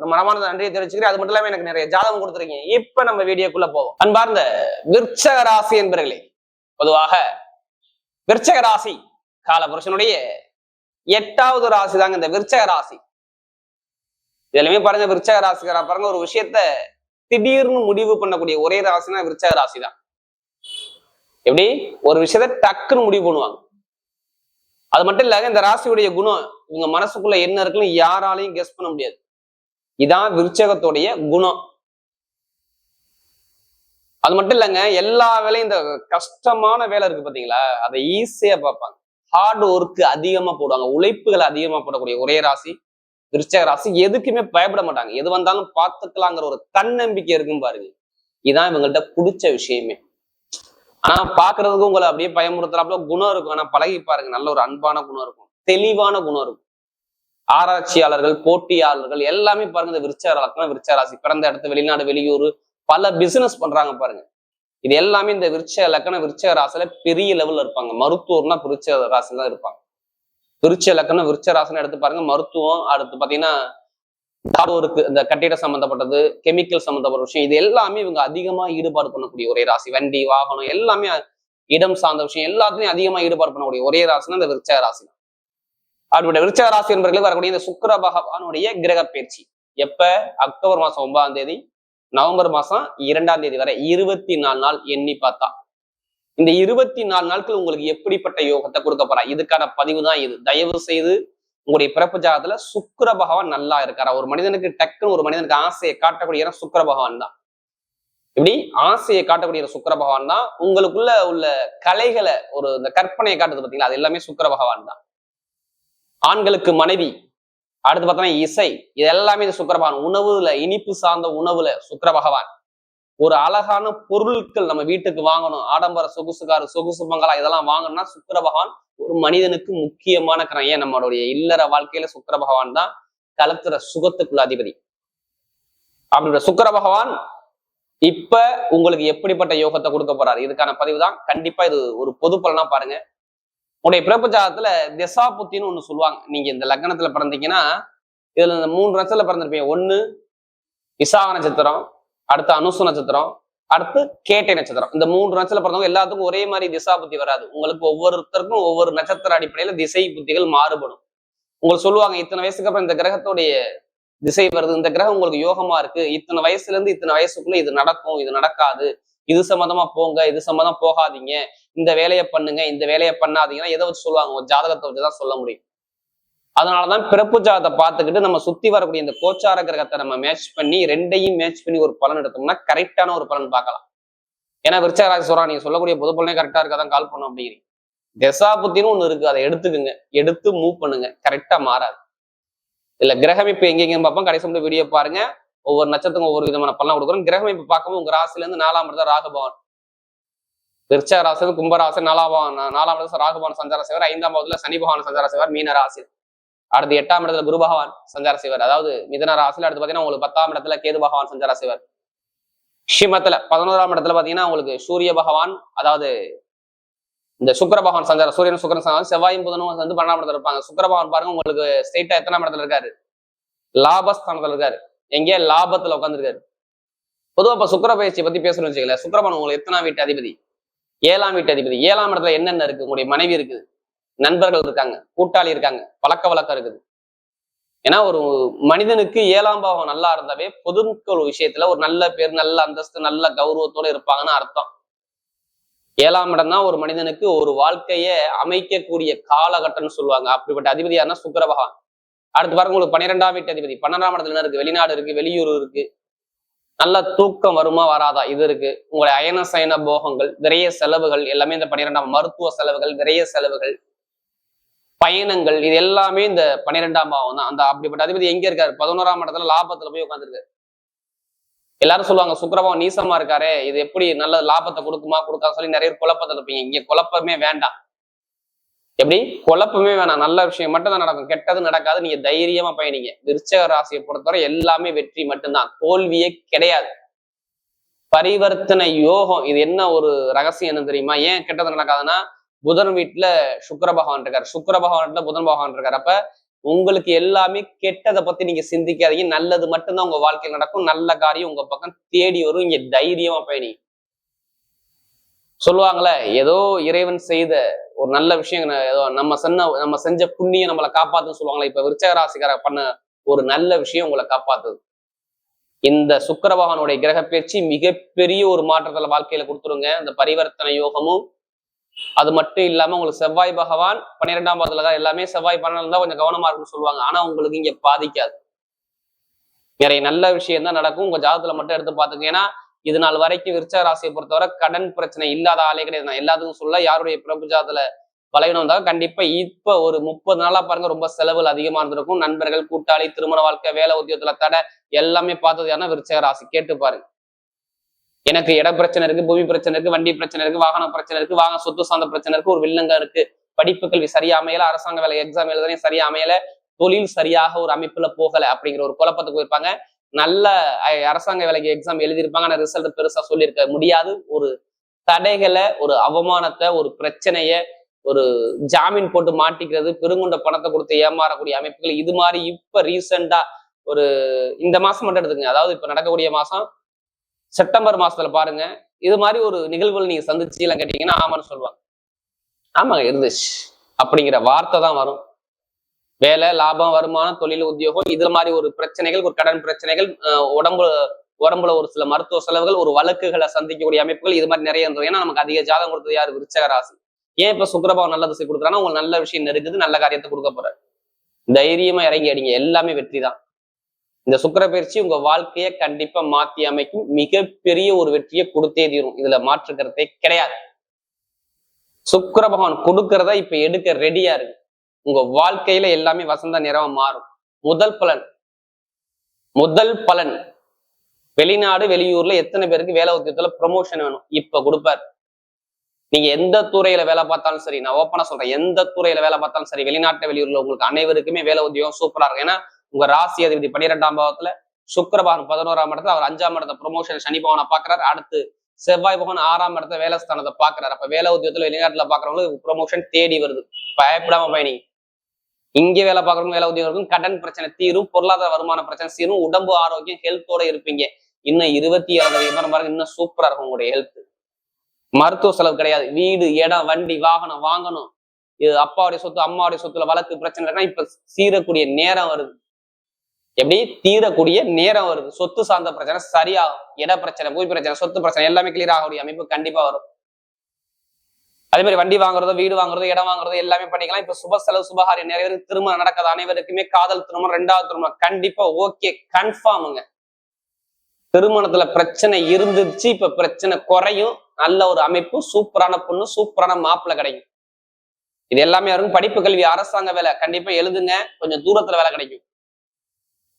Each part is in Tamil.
ஒரு மனமான நன்றியை தெரிவிச்சுக்கிறேன். அது மட்டும் இல்லாம எனக்கு நிறைய ஜாதகம் கொடுத்துருக்கீங்க. இப்ப நம்ம வீடியோக்குள்ள போவோம். அன்பார்ந்த விற்சக ராசி என்பர்களே பொதுவாக விற்சக ராசி காலபுருஷனுடைய எட்டாவது ராசி தாங்க இந்த விற்சக ராசி. இதுலயுமே பாருங்க விற்சக ராசிக்காரா பாருங்க ஒரு விஷயத்த திடீர்னு முடிவு பண்ணக்கூடிய ஒரே ராசினா விற்சக ராசி தான் எப்படி? ஒரு விஷயத்த டக்குன்னு முடிவு பண்ணுவாங்க. அது மட்டும் இல்லாத இந்த ராசியுடைய குணம் இவங்க மனசுக்குள்ள என்ன இருக்குன்னு யாராலையும் கெஸ் பண்ண முடியாது. இதான் விருச்சகத்துடைய குணம். அது மட்டும் இல்லைங்க எல்லா வேலையும் இந்த கஷ்டமான வேலை இருக்கு பாத்தீங்களா? அதை ஈஸியா பார்ப்பாங்க. ஹார்ட் ஒர்க் அதிகமா போடுவாங்க. உழைப்புகள் அதிகமா போடக்கூடிய ஒரே ராசி விருச்சக ராசி எதுக்குமே பயப்பட மாட்டாங்க. எது வந்தாலும் பார்த்துக்கலாங்கிற ஒரு தன்னம்பிக்கை இருக்கும் பாருங்க. இதான் இவங்கள்ட்ட பிடிச்ச விஷயமே. ஆனா பாக்குறதுக்கு உங்களை அப்படியே பயமுறுத்துறாப்புல குணம் இருக்கும். ஆனா பழகி பாருங்க நல்ல ஒரு அன்பான குணம் இருக்கும். தெளிவான குணம் இருக்கும். ஆராய்ச்சியாளர்கள் போட்டியாளர்கள் எல்லாமே பாருங்க இந்த விருச்ச ராசி விருச்ச ராசி பிறந்த இடத்து வெளிநாடு வெளியூர் பல பிசினஸ் பண்றாங்க பாருங்க. இது எல்லாமே இந்த விருச்ச இலக்கண விருச்ச ராசியில பெரிய லெவல்ல இருப்பாங்க. மருத்துவர்னா விருச்ச ராசி தான் இருப்பாங்க. விருச்ச இலக்கணம் விருச்ச ராசின்னு எடுத்து பாருங்க மருத்துவம் அடுத்து பாத்தீங்கன்னா தாடோருக்கு இந்த கட்டிட சம்பந்தப்பட்டது கெமிக்கல் சம்பந்தப்பட்ட விஷயம் இது எல்லாமே இவங்க அதிகமா ஈடுபாடு பண்ணக்கூடிய ஒரே ராசி. வண்டி வாகனம் எல்லாமே இடம் சார்ந்த விஷயம் எல்லாத்துலயும் அதிகமா ஈடுபாடு பண்ணக்கூடிய ஒரே ராசினா இந்த விருச்ச ராசி தான் விருச்சக ராசி என்பர்களுக்கு வரக்கூடிய இந்த சுக்கர பகவானுடைய கிரக பயிற்சி. எப்ப? அக்டோபர் மாசம் ஒன்பதாம் தேதி நவம்பர் மாசம் இரண்டாம் தேதி வரை இருபத்தி நாலு நாள் எண்ணி பார்த்தா. இந்த இருபத்தி நாலு நாட்கள் உங்களுக்கு எப்படிப்பட்ட யோகத்தை கொடுக்க போறா? இதுக்கான பதிவு தான் இது. தயவு செய்து உங்களுடைய பிறப்பு ஜாதத்துல சுக்கர பகவான் நல்லா இருக்காரா? ஒரு மனிதனுக்கு டக்குன்னு ஒரு மனிதனுக்கு ஆசையை காட்டக்கூடிய சுக்கர பகவான் தான். இப்படி ஆசையை காட்டக்கூடிய சுக்கர பகவான் தான். உங்களுக்குள்ள உள்ள கலைகளை ஒரு இந்த கற்பனையை காட்டுறது பார்த்தீங்களா அது எல்லாமே சுக்கர பகவான் தான். ஆண்களுக்கு மனைவி அடுத்து பார்த்தோம்னா இசை இது எல்லாமே இந்த சுக்கரபகவான். உணவுல இனிப்பு சார்ந்த உணவுல சுக்கர பகவான் ஒரு அழகான பொருட்கள் நம்ம வீட்டுக்கு வாங்கணும். ஆடம்பர சொகுசுக்காரு சொகுசு பங்களா இதெல்லாம் வாங்கணும்னா சுக்கர பகவான் ஒரு மனிதனுக்கு முக்கியமான கரம். ஏன் நம்மளுடைய இல்லற வாழ்க்கையில சுக்கர பகவான் தான் கலத்துற சுகத்துக்குள்ள அதிபதி. அப்படின்ற சுக்கர பகவான் இப்ப உங்களுக்கு எப்படிப்பட்ட யோகத்தை கொடுக்க போறாரு? இதுக்கான பதிவு தான். கண்டிப்பா இது ஒரு பொது பலனா பாருங்க. உடைய பிறப்பு ஜாதத்துல திசா புத்தின்னு ஒண்ணு சொல்லுவாங்க. நீங்க இந்த லக்னத்துல பிறந்தீங்கன்னா இதுல இந்த மூன்று நட்சத்திரத்துல பிறந்திருப்பீங்க. ஒண்ணு விசாக நட்சத்திரம் அடுத்து அனுசு நட்சத்திரம் அடுத்து கேட்டை நட்சத்திரம். இந்த மூன்று நட்சத்திரம் பிறந்தவங்க எல்லாத்துக்கும் ஒரே மாதிரி திசா புத்தி வராது. உங்களுக்கு ஒவ்வொருத்தருக்கும் ஒவ்வொரு நட்சத்திர அடிப்படையில திசை புத்திகள் மாறுபடும். உங்களுக்கு சொல்லுவாங்க இத்தனை வயசுக்கு அப்புறம் இந்த கிரகத்துடைய திசை வருது. இந்த கிரகம் உங்களுக்கு யோகமா இருக்கு. இத்தனை வயசுல இருந்து இத்தனை வயசுக்குள்ள இது நடக்கும் இது நடக்காது. இது சம்மந்தமா போங்க இது சம்மந்தம் போகாதீங்க. இந்த வேலையை பண்ணுங்க இந்த வேலையை பண்ணாதீங்கன்னா எதை வச்சு சொல்லுவாங்க? ஒரு ஜாதகத்தை வச்சுதான் சொல்ல முடியும். அதனாலதான் பிறப்பு ஜாதத்தை பார்த்துக்கிட்டு நம்ம சுத்தி வரக்கூடிய இந்த கோச்சார கிரகத்தை நம்ம மேட்ச் பண்ணி ரெண்டையும் மேட்ச் பண்ணி ஒரு பலன் எடுத்தோம்னா கரெக்டான ஒரு பலன் பார்க்கலாம். ஏன்னா விருச்சகராசி சொல்றா நீங்க சொல்லக்கூடிய பொது பலனே கரெக்டா இருக்காதான் கால் பண்ணும் அப்படிங்கிறீங்க. தசா புத்தின்னு ஒண்ணு இருக்கு அதை எடுத்துக்குங்க. எடுத்து மூவ் பண்ணுங்க. கரெக்டா மாறாது. இல்ல கிரகமைப்பு எங்கெங்க பார்ப்போம். கடைசி முடிவு வீடியோ பாருங்க. ஒவ்வொரு நட்சத்திரம் ஒவ்வொரு விதமான பலன் கொடுக்குறோம். கிரகமைப்பு பார்க்கும்போது உங்க ராசில இருந்து நாலாம் இடத்த ராகபவன் விருச்சராசன் கும்பராசன் நாலாவான் நாலாம் இடத்துல ராகபவன் சஞ்சார செய்வார் ஐந்தாம் பாவத்துல சனி பகவான் சஞ்சார செய்வார் மீன ராசி. அடுத்து எட்டாம் இடத்துல குரு பகவான் சஞ்சார செய்வார் அதாவது மிதன அடுத்து பாத்தீங்கன்னா உங்களுக்கு பத்தாம் இடத்துல கேது பகவான் சஞ்சார செய்வார் ஷிமத்துல பதினோராம் இடத்துல பாத்தீங்கன்னா உங்களுக்கு சூரிய பகவான் அதாவது இந்த சுக்கர பகவான் சஞ்சாரம் சூரியன் சுக்கரன் சஞ்சாரம் செவ்வாயும் புதனும் வந்து பன்னெண்டாம் இடத்துல இருப்பாங்க. சுக்கர பகவான் பாருங்க உங்களுக்கு ஸ்ட்ரெயிட்டா எத்தனாம் இடத்துல இருக்காரு? லாபஸ்தானத்துல இருக்காரு. எங்கே லாபத்துல உட்காந்துருக்காரு பொதுவா இப்ப சுக்கிர பயிற்சியை பத்தி பேசணும்னு வச்சுக்கல சுக்கிரபகவான் உங்களுக்கு எத்தனாம் வீட்டு அதிபதி? ஏழாம் வீட்டு அதிபதி. ஏழாம் இடத்துல என்னென்ன இருக்கு? உங்களுடைய மனைவி இருக்குது. நண்பர்கள் இருக்காங்க. கூட்டாளி இருக்காங்க. பழக்க வழக்கம் இருக்குது. ஏன்னா ஒரு மனிதனுக்கு ஏழாம் பாவம் நல்லா இருந்தாவே பொதுமக்கள் விஷயத்துல ஒரு நல்ல பேர் நல்ல அந்தஸ்து நல்ல கௌரவத்தோட இருப்பாங்கன்னு அர்த்தம். ஏழாம் இடம் தான் ஒரு மனிதனுக்கு ஒரு வாழ்க்கையை அமைக்கக்கூடிய காலகட்டம்னு சொல்லுவாங்க. அப்படிப்பட்ட அதிபதி யாருன்னா பகவான் அடுத்து பாருங்க உங்களுக்கு பன்னிரெண்டாம் வீட்டு அதிபதி. பன்னெண்டாம் இடத்துல என்ன இருக்கு? வெளிநாடு இருக்கு வெளியூர் இருக்கு. நல்ல தூக்கம் வருமா வராதா? இது இருக்கு. உங்களுடைய அயன சயன போகங்கள் விரைய செலவுகள் எல்லாமே இந்த பன்னிரெண்டாம் மருத்துவ செலவுகள் விரைய செலவுகள் பயணங்கள் இது எல்லாமே இந்த பன்னிரெண்டாம் பாவம் தான். அந்த அப்படிப்பட்ட அதிபதி எங்க இருக்காரு? பதினோராம் இடத்துல லாபத்துல போய் உட்காந்துருக்காரு எல்லாரும் சொல்லுவாங்க சுக்கரபாவம் நீசமா இருக்காரே இது எப்படி நல்ல லாபத்தை கொடுக்குமா கொடுக்காம சொல்லி நிறைய குழப்பத்தில் இருப்பீங்க. இங்க குழப்பமே வேண்டாம். எப்படி? குழப்பமே வேணாம். நல்ல விஷயம் மட்டும் தான் நடக்கும். கெட்டது நடக்காது. நீங்க தைரியமா பயணிங்க. விருச்சக ராசியை பொறுத்தவரை எல்லாமே வெற்றி மட்டும்தான். தோல்வியே கிடையாது. பரிவர்த்தனை யோகம். இது என்ன ஒரு ரகசியம் என்ன தெரியுமா? ஏன் கெட்டது நடக்காதுன்னா புதன் வீட்டுல சுக்கர பகவான் இருக்காரு. சுக்கர பகவான் புதன் பகவான் இருக்காரு. அப்ப உங்களுக்கு எல்லாமே கெட்டதை பத்தி நீங்க சிந்திக்காதீங்க. நல்லது மட்டும்தான் உங்க வாழ்க்கையில் நடக்கும். நல்ல காரியம் உங்க பக்கம் தேடி வரும். இங்க தைரியமா பயணி சொல்லுவாங்களே ஏதோ இறைவன் செய்த ஒரு நல்ல விஷயம் ஏதோ நம்ம சென்ன நம்ம செஞ்ச புண்ணிய நம்மளை காப்பாத்துன்னு சொல்லுவாங்களே இப்ப விருச்சக ராசிக்கார பண்ண ஒரு நல்ல விஷயம் உங்களை காப்பாத்துது. இந்த சுக்கர பகவானுடைய கிரக பயிற்சி மிகப்பெரிய ஒரு மாற்றத்துல வாழ்க்கையில கொடுத்துருங்க. இந்த பரிவர்த்தனை யோகமும் அது மட்டும் இல்லாம உங்களுக்கு செவ்வாய் பகவான் பன்னிரெண்டாம் பாதத்துல தான் எல்லாமே செவ்வாய் பன்னெண்டு தான் கொஞ்சம் கவனமா இருக்குன்னு சொல்லுவாங்க. ஆனா உங்களுக்கு இங்க பாதிக்காது. நிறைய நல்ல விஷயம் தான் நடக்கும். உங்க ஜாதத்துல மட்டும் எடுத்து பாத்துங்க ஏன்னா இது நாள் வரைக்கும் விருச்ச ராசியை பொறுத்தவரை கடன் பிரச்சனை இல்லாத ஆளே கிடையாது. நான் எல்லாத்துக்கும் சொல்ல யாருடைய பிரபு ஜாதத்துல பலவீனம் வந்தாலும் கண்டிப்பா இப்ப ஒரு முப்பது நாளா பாருங்க ரொம்ப செலவுகள் அதிகமா இருந்திருக்கும். நண்பர்கள் கூட்டாளி திருமண வாழ்க்கை வேலை உத்தியோகத்துல தடை எல்லாமே பார்த்தது ஏன்னா விருச்சக ராசி. கேட்டு பாருங்க. எனக்கு இட பிரச்சனை இருக்கு பூமி பிரச்சனை இருக்கு வண்டி பிரச்சனை இருக்கு வாகன பிரச்சனை இருக்கு வாகன சொத்து சார்ந்த பிரச்சனை இருக்கு ஒரு வில்லங்கம் இருக்கு. படிப்பு கல்வி சரியா அமையல அரசாங்க வேலை எக்ஸாம் எழுதுறேன் சரியா அமையல தொழில் சரியாக ஒரு அமைப்புல போகல அப்படிங்கிற ஒரு குழப்பத்துக்கு போயிருப்பாங்க. நல்ல அரசாங்க வேலைக்கு எக்ஸாம் எழுதியிருப்பாங்க. ஆனால் ரிசல்ட் பெருசா சொல்லியிருக்க முடியாது. ஒரு தடைகளை ஒரு அவமானத்தை ஒரு பிரச்சனைய ஒரு ஜாமீன் போட்டு மாட்டிக்கிறது பெருங்குண்ட பணத்தை கொடுத்து ஏமாறக்கூடிய அமைப்புகள் இது மாதிரி இப்ப ரீசெண்டா ஒரு இந்த மாசம் மட்டும் எடுத்துக்கங்க. அதாவது இப்ப நடக்கக்கூடிய மாசம் செப்டம்பர் மாசத்துல பாருங்க. இது மாதிரி ஒரு நிகழ்வுகள் நீங்க சந்திச்சு எல்லாம் கேட்டீங்கன்னா ஆமான்னு சொல்லுவாங்க. ஆமாங்க இருந்துச்சு. அப்படிங்கிற வார்த்தை தான் வரும். வேலை லாபம் வருமானம் தொழில் உத்தியோகம் இதுல மாதிரி ஒரு பிரச்சனைகள் ஒரு கடன் பிரச்சனைகள் உடம்பு உடம்புல ஒரு சில மருத்துவ செலவுகள் ஒரு வழக்குகளை சந்திக்கக்கூடிய அமைப்புகள் இது மாதிரி நிறைய இருந்தது. ஏன்னா நமக்கு அதிக ஜாதகம் கொடுத்தது யார்? விருச்சக ராசி. ஏன் இப்ப சுக்கரபாவம் நல்ல திசை கொடுக்குறாங்கன்னா உங்களுக்கு நல்ல விஷயம் நெருக்குது நல்ல காரியத்தை கொடுக்க போற தைரியமா இறங்கி அடிங்க எல்லாமே வெற்றி தான் இந்த சுக்கர பயிற்சி உங்க வாழ்க்கையை கண்டிப்பா மாத்தி அமைக்கும். மிகப்பெரிய ஒரு வெற்றியை கொடுத்தே தீரும். இதுல மாற்று கருத்தே கிடையாது. சுக்கர பகவான் கொடுக்கறத இப்ப எடுக்க ரெடியா இருக்கு. உங்க வாழ்க்கையில எல்லாமே வசந்த நிறமா மாறும். முதல் பலன். முதல் பலன். வெளிநாடு வெளியூர்ல எத்தனை பேருக்கு வேலை உத்தியத்துல ப்ரொமோஷன் வேணும்? இப்ப கொடுப்பார். நீங்க எந்த துறையில வேலை பார்த்தாலும் சரி நான் ஓப்பனா சொல்றேன். எந்த துறையில வேலை பார்த்தாலும் சரி வெளிநாட்டு வெளியூர்ல உங்களுக்கு அனைவருக்குமே வேலை உத்தியோகம் சூப்பரா இருக்கும். ஏன்னா உங்க ராசி அதிபதி பன்னிரெண்டாம் பாவத்துல சுக்கரபாகன் பதினோராம் இடத்துல அவர் அஞ்சாம் இடத்த ப்ரொமோஷன் சனி பவனை பாக்குறாரு அடுத்து செவ்வாய் பகவான் ஆறாம் இடத்த வேலைஸ்தானத்தை பாக்குறாரு அப்ப வேலை உத்தியோகத்துல வெளிநாட்டுல பாக்குறவங்களுக்கு ப்ரொமோஷன் தேடி வருது. பயப்படாம பயணி இங்க வேலை பார்க்குறவங்க வேலை உத்தியோகம் கடன் பிரச்சனை தீரும் பொருளாதார வருமான பிரச்சனை தீரும் உடம்பு ஆரோக்கியம் ஹெல்த்தோட இருப்பீங்க. இன்னும் இருபத்தி ஆறு விவரம் பாருங்க இன்னும் சூப்பரா இருக்கும் உங்களுடைய ஹெல்த் மருத்துவ செலவு கிடையாது. வீடு இடம் வண்டி வாகனம் வாங்கணும். இது அப்பாவுடைய சொத்து அம்மாவுடைய சொத்துல வழக்கு பிரச்சனை இப்ப சீரக்கூடிய நேரம் வருது. எப்படி? தீரக்கூடிய நேரம் வருது. சொத்து சார்ந்த பிரச்சனை சரியாகும். இட பிரச்சனை பூமி பிரச்சனை சொத்து பிரச்சனை எல்லாமே கிளியர் ஆகக்கூடிய அமைப்பு கண்டிப்பா வரும். அதே மாதிரி வண்டி வாங்குறதோ வீடு வாங்குறதோ இடம் வாங்குறதோ எல்லாமே பண்ணிக்கலாம். இப்ப சுப செலவு சுபகாரியம் நிறைய பேருக்கு திருமணம் நடக்காது. அனைவருக்குமே காதல் திருமணம் ரெண்டாவது திருமணம். கண்டிப்பா ஓகே கன்ஃபார்முங்க திருமணத்துல பிரச்சனை இருந்துச்சு இப்ப பிரச்சனை குறையும். நல்ல ஒரு அமைப்பு சூப்பரான பொண்ணு சூப்பரான மாப்பிள்ள கிடைக்கும். இது எல்லாமே வரும் படிப்பு கல்வி அரசாங்க வேலை. கண்டிப்பா எழுதுங்க. கொஞ்சம் தூரத்துல வேலை கிடைக்கும்.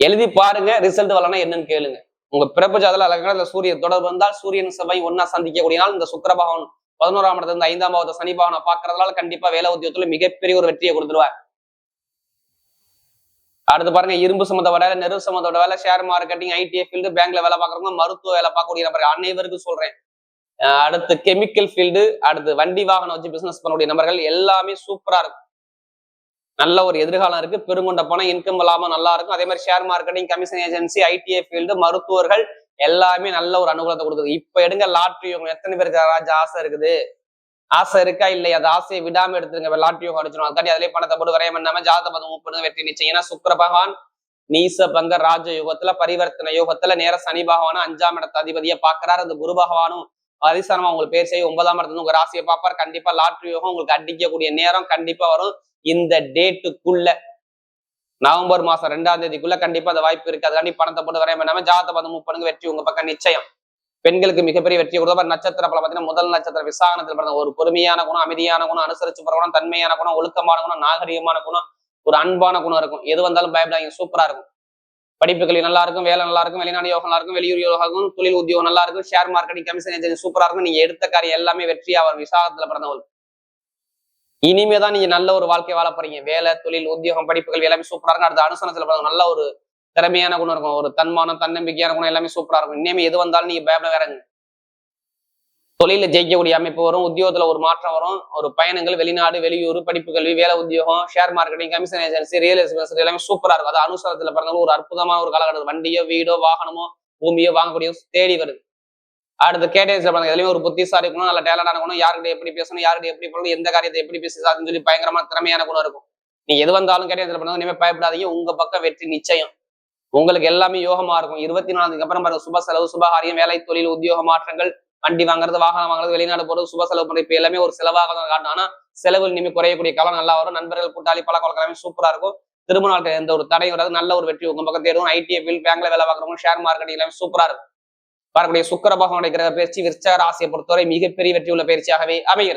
எழுதி பாருங்க ரிசல்ட் வரலன்னா என்னன்னு கேளுங்க. உங்க பிறப்பு ஜாதல அழகான சூரியன் தொடர்பு வந்தால் சூரியன் செவ்வாய் ஒன்னா சந்திக்கக்கூடிய நாள். இந்த சுக்கரபகவன் பதினோராம் இடத்துல இருந்து ஐந்தாம் பாவத்தை சனி பாவனை பாக்குறதுனால கண்டிப்பா வேலை உத்தியோகத்துல மிகப்பெரிய ஒரு வெற்றியை கொடுத்துருவார். அடுத்து பாருங்க இரும்பு சம்மந்த வேலை நெருப்பு சம்மந்தோட வேலை ஷேர் மார்க்கெட்டிங் ஐடிஐ ஃபீல்டு பேங்க்ல வேலை பார்க்குறவங்க மருத்துவ வேலை பார்க்கக்கூடிய நபர்கள் அனைவருக்கும் சொல்றேன். அடுத்து கெமிக்கல் ஃபீல்டு அடுத்து வண்டி வாகனம் வச்சு பிசினஸ் பண்ணக்கூடிய நபர்கள் எல்லாமே சூப்பரா இருக்கும். நல்ல ஒரு எதிர்காலம் இருக்கு. பெருங்கொண்ட பணம் இன்கம் லாபம் நல்லா இருக்கும். அதே மாதிரி share marketing commission agency ITI field மருத்துவர்கள் எல்லாமே நல்ல ஒரு அனுகூலத்தை கொடுக்குது. இப்ப எடுங்க லாட்ரி யோகம் எத்தனை பேருக்கு ராஜா ஆசை இருக்குது? ஆசை இருக்கா? இல்லையா? அது ஆசையை விடாம எடுத்துருங்க. லாட்ரி யோகம் அடிச்சிடும் அதுக்காண்டி அதுலயே பணத்தை போட்டு வரையம் பண்ணாம ஜாத பதம் மூப்பது வெற்றி நிச்சயம். ஏன்னா சுக்கர பகவான் நீச பங்க ராஜ யுகத்துல பரிவர்த்தன யுகத்துல நேர சனி பகவானும் அஞ்சாம் இடத்த அதிபதியை பாக்குறாரு அந்த குரு பகவானும் அதிசாரமா உங்களுக்கு பேர் செய்ய ஒன்பதாம் இடத்துல உங்க ராசியை பார்ப்பார். கண்டிப்பா லாட்ரி யோகம் உங்களுக்கு அடிக்கக்கூடிய நேரம் கண்டிப்பா வரும். இந்த டேட்டுக்குள்ள நவம்பர் மாசம் ரெண்டாம் தேதிக்குள்ள கண்டிப்பா அந்த வாய்ப்பு இருக்கு. அதுக்காண்டி பணத்தை போட்டு வரையம் பண்ணாம பார்த்து மூவ் பண்ணுங்க. வெற்றி உங்க பக்கம் நிச்சயம். பெண்களுக்கு மிகப்பெரிய வெற்றி கொடுத்த நட்சத்திர பல பார்த்தீங்கன்னா முதல் நட்சத்திர விசாகனத்தில் பிறந்த ஒரு பொறுமையான குணம் அமைதியான குணம் அனுசரிச்சு போற குணம் தன்மையான குணம் ஒழுக்கமான குணம் நாகரிகமான குணம் ஒரு அன்பான குணம் இருக்கும். எது வந்தாலும் பயப்படாங்க சூப்பரா இருக்கும். படிப்புகள் நல்லா இருக்கும். வேலை நல்லா இருக்கும். வெளிநாடு யோகம் நல்லா இருக்கும். வெளியூர் யோகம் இருக்கும். தொழில் உத்தியோகம் நல்லா இருக்கும். ஷேர் மார்க்கெட்டிங் கமிஷன் ஏஜென்சி சூப்பரா இருக்கும். நீங்க எடுத்த காரியம் எல்லாமே வெற்றியா வரும். விசாகத்துல பிறந்தவங்க இனிமே தான் நீங்க நல்ல ஒரு வாழ்க்கை வாழ போறீங்க. வேலை தொழில் உத்தியோகம் படிப்புகள் எல்லாமே சூப்பரா இருக்கும். அடுத்த அனுசனத்துல பிறந்த நல்ல ஒரு திறமையான குணம் இருக்கும். ஒரு தன்மானம் தன்னம்பிக்கையான குணம் எல்லாமே சூப்பரா இருக்கும். இனிமே எது வந்தாலும் நீங்க பயப்பட வேறங்க தொழில ஜெயிக்கக்கூடிய அமைப்பு வரும். உத்தியோகத்துல ஒரு மாற்றம் வரும். ஒரு பயணங்கள் வெளிநாடு வெளியூர் படிப்பு கல்வி வேலை உத்தியோகம் share marketing commission agency real estate எல்லாமே சூப்பரா இருக்கும். அது அனுசரத்துல பிறந்தவங்க ஒரு அற்புதமான ஒரு காலகட்டம். வண்டியோ வீடோ வாகனமோ பூமியோ வாங்கக்கூடிய தேடி வருது. அடுத்து கேட்டேஜ்ல பிறந்த எதுலையும் ஒரு புத்திசாரி இருக்கணும் நல்ல டேலண்டான குணம். யாருக்கிட்ட எப்படி பேசணும் யாருக்கிட்ட எப்படி பண்ணணும் எந்த காரியத்தை எப்படி பேசுறதுன்னு சொல்லி பயங்கரமா திறமையான குணம் இருக்கும். நீ எது வந்தாலும் கேட்டேஜ்ல பிறந்தவங்க இனிமே பயப்படாதீங்க. உங்க பக்கம் வெற்றி நிச்சயம். உங்களுக்கு எல்லாமே யோகமா இருக்கும். இருபத்தி நாலுக்கு அப்புறம் பாருங்க. சுப செலவு சுபகாரியம் வேலை தொழில் உத்தியோக மாற்றங்கள் வண்டி வாங்குறது வாகனம் வாங்குறது வெளிநாடு போறது சுப செலவு பண்றது இப்ப எல்லாமே ஒரு செலவாக தான் காட்டும். ஆனா செலவு இனிமே குறையக்கூடிய காலம் நல்லா வரும். நண்பர்கள் கூட்டாளி பழக்க வழக்கம் எல்லாமே சூப்பரா இருக்கும். திருமண வாழ்க்கை எந்த ஒரு தடையும் வராது. நல்ல ஒரு வெற்றி உங்க பக்கம் தேடும் ஐடி பில் பேங்க்ல வேலை பார்க்குறவங்க ஷேர் மார்க்கெட் எல்லாமே சூப்பரா இருக்கும். வரக்கூடிய சுக்கர பகவானுடைய கிரக பயிற்சி விருச்சக ராசியை பொறுத்தவரை மிகப்பெரிய வெற்றி உள்ள பயிற்சியாகவே அமைகிறது.